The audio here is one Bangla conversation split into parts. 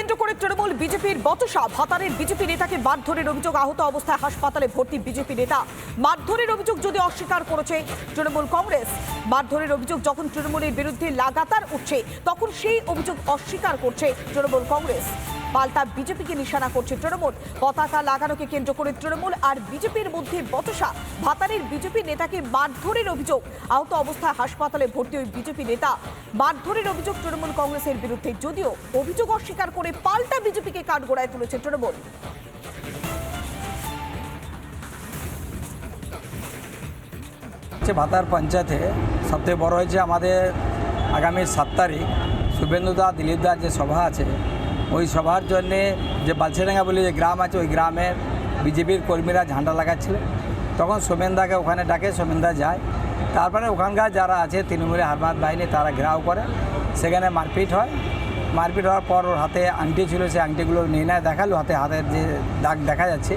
কেন্দ্র করে তৃণমূল বিজেপির বচসা ভাতারের বিজেপি নেতাকে মারধরের অভিযোগ, আহত অবস্থায় হাসপাতালে ভর্তি বিজেপি নেতা। মারধরের অভিযোগ যদি অস্বীকার করেছে তৃণমূল কংগ্রেস, মারধরের অভিযোগ যখন তৃণমূলের বিরুদ্ধে লাগাতার উঠছে, তখন সেই অভিযোগ অস্বীকার করছে তৃণমূল কংগ্রেস। পাল্টা বিজেপিকে নিশানা করছে তৃণমূল। পতাকা লাগানোকে কেন্দ্র করে তৃণমূল আর বিজেপির মধ্যে বতসা ভাতারের বিজেপি নেতাকে মারধরের অভিযোগ। আহত অবস্থায় হাসপাতালে ভর্তি ওই বিজেপি নেতা। মারধরের অভিযোগ তৃণমূল কংগ্রেসের বিরুদ্ধে। যদিও অভিযোগ অস্বীকার করে পাল্টা বিজেপিকে কাঠগড়ায় তুলেছে তৃণমূল। হচ্ছে ভাতার পঞ্চায়েতে সবথেকে বড় হয়েছে আমাদের আগামী সাত তারিখ। শুভেন্দু দা দিলীপ দিলীপদার যে সভা আছে ওই সভার জন্যে যে বালছেডাঙ্গা বলে যে গ্রাম আছে, ওই গ্রামের বিজেপির কর্মীরা ঝান্ডা লাগাচ্ছিল। তখন সোমেনদাকে ওখানে ডাকে সোমেনদা যায়। তারপরে ওখানকার যারা আছে, তৃণমূলের হারমাত বাহিনী, তারা ঘেরাও করে। সেখানে মারপিট হয়। মারপিট হওয়ার পর ওর হাতে আংটি ছিল, সেই আংটিগুলো নিয়ে নেয়, দেখাল। হাতে হাতের যে দাগ দেখা যাচ্ছে,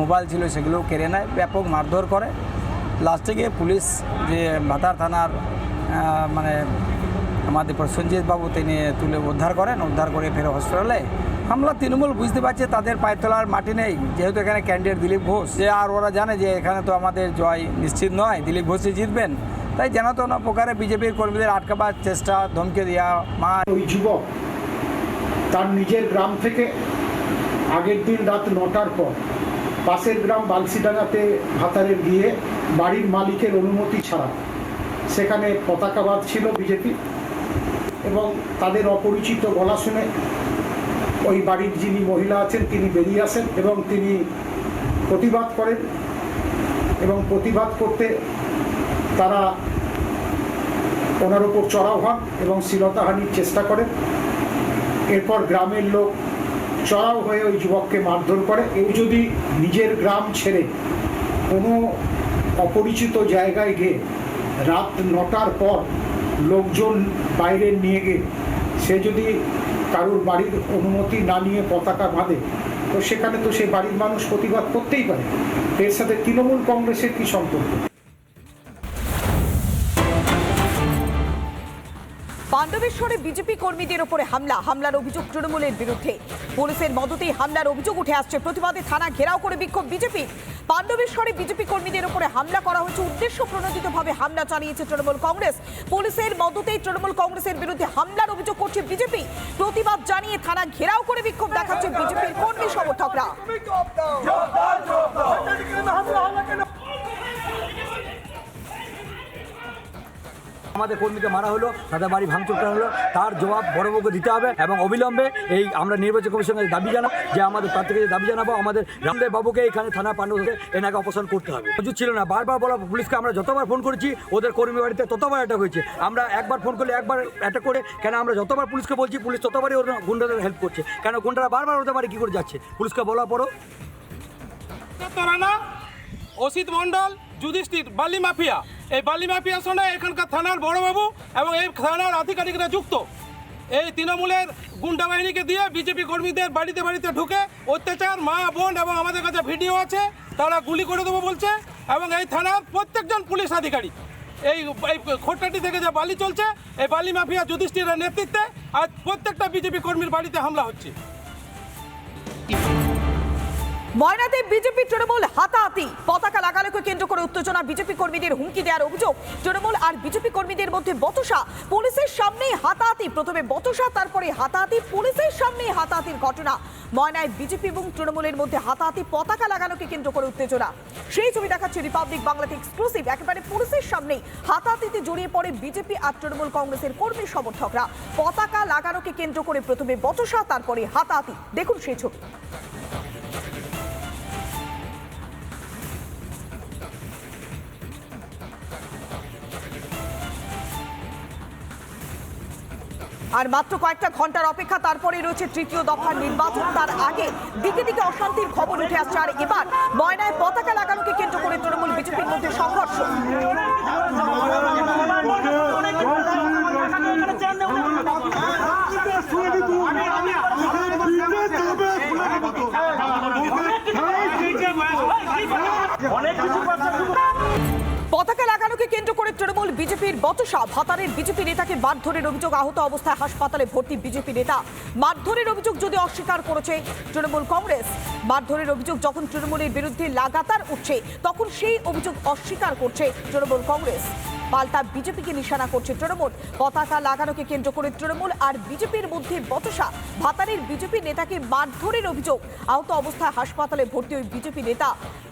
মোবাইল ছিল, সেগুলো কেড়ে নেয়, ব্যাপক মারধর করে। লাস্টে গিয়ে পুলিশ যে ভাতার থানার মানে আমাদের প্রসেনজিৎ বাবু তিনি তুলে উদ্ধার করেন, উদ্ধার করে ফের হসপিটালে হামলা তৃণমূল বুঝতে পারছে, তাদের পায়ের তোলার মাটি নেই। যেহেতু এখানে ক্যান্ডিডেট দিলীপ ঘোষ। যে আর ওরা জানে যে এখানে তো আমাদের জয় নিশ্চিত নয়, দিলীপ ঘোষই জিতবেন। তাই যেন তো না প্রকারে বিজেপির কর্মীদের আটকাবার চেষ্টা ধমকে দেওয়া মা ওই যুবক, তার নিজের গ্রাম থেকে আগের দিন রাত নটার পর পাশের গ্রাম বালসিডাঙ্গাতে ভাতারের গিয়ে বাড়ির মালিকের অনুমতি ছাড়া। সেখানে পতাকাবাদ ছিল বিজেপি। এবং তাদের অপরিচিত গলা শুনে ওই বাড়ির যিনি মহিলা আছেন, তিনি বেরিয়ে আসেন এবং তিনি প্রতিবাদ করেন এবং প্রতিবাদ করতে তারা ওনার উপর চড়াও হন এবং শ্লীলতাহানির চেষ্টা করেন। এরপর গ্রামের লোক চড়াও হয়ে ওই যুবককে মারধর করে। কেউ যদি নিজের গ্রাম ছেড়ে কোনো অপরিচিত জায়গায় গিয়ে রাত নটার পর লোকজন বাইরে নিয়ে গিয়ে সে যদি কারোর বাড়ির অনুমতি না নিয়ে পতাকা বাঁধে, তো সেখানে তো সেই বাড়ির মানুষ প্রতিবাদ করতেই পারে। এর সাথে তৃণমূল কংগ্রেসের কী সম্পর্ক? পাণ্ডবেশ্বরে বিজেপি কর্মীদের ওপরে হামলা, হামলার অভিযোগ তৃণমূলের বিরুদ্ধে। পুলিশের মদতেই হামলার অভিযোগ উঠে আসছে। প্রতিবাদে থানা ঘেরাও করে বিক্ষোভ বিজেপি। পাণ্ডবেশ্বরে বিজেপি কর্মীদের ওপরে হামলা করা হয়েছে। উদ্দেশ্য প্রণোদিতভাবে হামলা চালিয়েছে তৃণমূল কংগ্রেস। পুলিশের মদতেই তৃণমূল কংগ্রেসের বিরুদ্ধে হামলার অভিযোগ করছে বিজেপি। প্রতিবাদ জানিয়ে থানা ঘেরাও করে বিক্ষোভ দেখাচ্ছে বিজেপির কর্মী সমর্থকরা। আমাদের কর্মীকে মারা হলো, তাদের বাড়ি ভাঙচুর করা হলো, তার জবাব বড়বাবুকে দিতে হবে এবং অবিলম্বে এই আমরা নির্বাচন কমিশনের দাবি জানাব যে আমাদের প্রার্থীকে দাবি জানাব, আমাদের রামদেব বাবুকে এখানে থানা পাণ্ডবকে এনাকে অপসারণ করতে হবে। মজুদ ছিল না, বারবার বলা পুলিশকে, আমরা যতবার ফোন করেছি, ওদের কর্মী বাড়িতে ততবার অ্যাটাক হয়েছে। আমরা একবার ফোন করলে একবার অ্যাটাক করে, কেন আমরা যতবার পুলিশকে বলছি, পুলিশ ততবারই ওরা গুন্ডাদের হেল্প করছে। কেন গুন্ডারা বারবার ওদের বাড়ি কী করে যাচ্ছে? পুলিশকে বলার পরও রানা অসিত মণ্ডল, যুধিষ্ঠির, বালি মাফিয়া। এই বালি মাফিয়ার সঙ্গে এখানকার থানার বড়বাবু এবং এই থানার আধিকারিকরা যুক্ত। এই তৃণমূলের গুন্ডা বাহিনীকে দিয়ে বিজেপি কর্মীদের বাড়িতে বাড়িতে ঢুকে অত্যাচার, মা, বোন এবং আমাদের কাছে ভিডিও আছে, তারা গুলি করে দেবো বলছে এবং এই থানার প্রত্যেকজন পুলিশ আধিকারিক। এই এই খোট্টাটি থেকে যে বালি চলছে, এই বালি মাফিয়া যুধিষ্ঠিরের নেতৃত্বে আজ প্রত্যেকটা বিজেপি কর্মীর বাড়িতে হামলা হচ্ছে। ময়নাতে বিজেপি তৃণমূল হাতাহাতি। পতাকা লাগানোকে কেন্দ্র করে উত্তেজনা বিজেপি কর্মীদের হুমকি দেওয়ার অভিযোগ। তৃণমূল আর বিজেপি কর্মীদের মধ্যে বতসা পুলিশের সামনেই হাতাহাতি। প্রথমে বতসা তারপরে হাতাহাতি। পুলিশের সামনেই হাতাহাতির ঘটনা। ময়নায় বিজেপি এবং তৃণমূলের মধ্যে হাতাহাতি পতাকা লাগানোকে কেন্দ্র করে উত্তেজনা। সেই ছবি দেখাচ্ছে রিপাবলিক বাংলাতে এক্সক্লুসিভ একেবারে পুলিশের সামনেই হাতাহাতিতে জড়িয়ে পড়ে বিজেপি আর তৃণমূল কংগ্রেসের কর্মী সমর্থকরা। পতাকা লাগানোকে কেন্দ্র করে প্রথমে বতসা তারপরে হাতাহাতি। দেখুন সেই ছবি। আর মাত্র কয়েকটা ঘণ্টার অপেক্ষা, তারপরে রয়েছে তৃতীয় দফার নির্বাচন। তার আগে দিকে দিকে অশান্তির খবর উঠে আসছে। আর এবার ময়নায় পতাকা লাগানোকে কেন্দ্র করে তৃণমূল বিজেপির মধ্যে সংঘর্ষ। কেন্দ্র করে তৃণমূল বিজেপির বতসা ভাতারের বিজেপি নেতাকে মারধরের অভিযোগ আহত অবস্থায় হাসপাতালে ভর্তি বিজেপি নেতা। মারধরের অভিযোগ যদি অস্বীকার করেছে তৃণমূল কংগ্রেস, মারধরের অভিযোগ যখন তৃণমূলের বিরুদ্ধে লাগাতার উঠছে, তখন সেই অভিযোগ অস্বীকার করছে তৃণমূল কংগ্রেস। পাল্টা বিজেপিকে নিশানা করছে তৃণমূল। পতাকা লাগানোকে কেন্দ্র করে তৃণমূল আর বিজেপির মধ্যে বচসা। ভাতারের বিজেপি নেতাকে মারধরের অভিযোগ। আহত অবস্থায় হাসপাতালে ভর্তি ওই বিজেপি নেতা।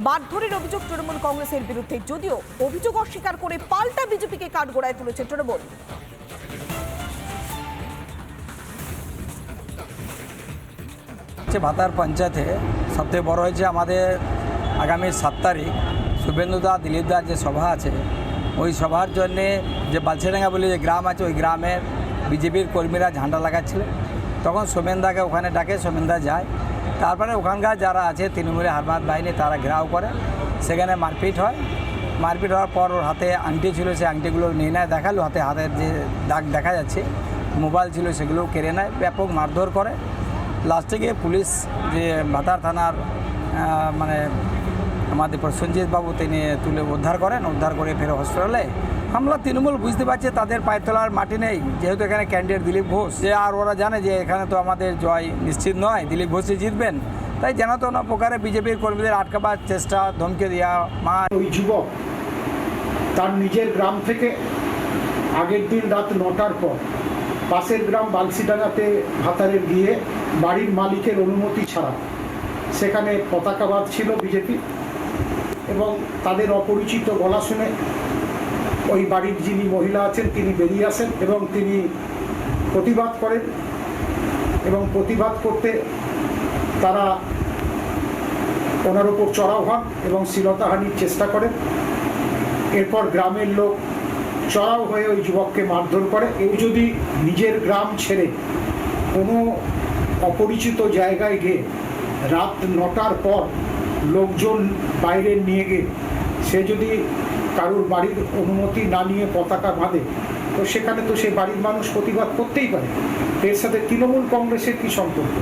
মারধরের অভিযোগ তৃণমূল কংগ্রেসের বিরুদ্ধে। যদিও অভিযোগ অস্বীকার করে পাল্টা বিজেপিকে কাঠগড়ায় তুলেছে তৃণমূল। হচ্ছে ভাতার পঞ্চায়েতে সবথেকে বড় হয়েছে আমাদের আগামী সাত তারিখ। শুভেন্দুদা দিলীপদার যে সভা আছে ওই সভার জন্যে যে বালছেডাঙ্গা বলে যে গ্রাম আছে, ওই গ্রামের বিজেপির কর্মীরা ঝান্ডা লাগাচ্ছিল। তখন সোমেনদাকে ওখানে ডাকে, সোমেনদা যায়। তারপরে ওখানকার যারা আছে তৃণমূলের হারমাত বাহিনী, তারা ঘেরাও করে। সেখানে মারপিট হয়। মারপিট হওয়ার পর ওর হাতে আংটি ছিল সেই আংটিগুলো নিয়ে নেয়, দেখাল। হাতে হাতের যে দাগ দেখা যাচ্ছে, মোবাইল ছিল, সেগুলো কেড়ে নেয়, ব্যাপক মারধর করে। লাস্টে গিয়ে পুলিশ যে ভাতার থানার মানে আমাদের প্রসেনজিৎ বাবু তিনি তুলে উদ্ধার করেন, উদ্ধার করে ফের হসপিটালে। আমরা তৃণমূল বুঝতে পারছে, তাদের পায়ে তোলার মাটি নেই। যেহেতু এখানে ক্যান্ডিডেট দিলীপ ঘোষ, যে আর ওরা জানে যে এখানে তো আমাদের জয় নিশ্চিত নয়, দিলীপ ঘোষই জিতবেন। তাই যেন তো না প্রকারে বিজেপির কর্মীদের আটকাবার চেষ্টা ধমকে দেওয়া মা ওই যুবক, তার নিজের গ্রাম থেকে আগের দিন রাত নটার পর পাশের গ্রাম বালসিডাঙ্গাতে ভাতারে গিয়ে বাড়ির মালিকের অনুমতি ছাড়া সেখানে পতাকাবাদ ছিল বিজেপি। এবং তাদের অপরিচিত গলা শুনে ওই বাড়ির যিনি মহিলা আছেন, তিনি বেরিয়ে আসেন এবং তিনি প্রতিবাদ করেন এবং প্রতিবাদ করতে তারা ওনার ওপর চড়াও হন এবং শ্লীলতাহানির চেষ্টা করেন। এরপর গ্রামের লোক চড়াও হয়ে ওই যুবককে মারধর করে। কেউ যদি নিজের গ্রাম ছেড়ে কোনো অপরিচিত জায়গায় গিয়ে রাত নটার পর লোকজন বাইরে নিয়ে গিয়ে সে যদি কারোর বাড়ির অনুমতি না নিয়ে পতাকা বাঁধে, তো সেখানে তো সে বাড়ির মানুষ প্রতিবাদ করতেই পারে। এর সাথে তৃণমূল কংগ্রেসের কী সম্পর্ক?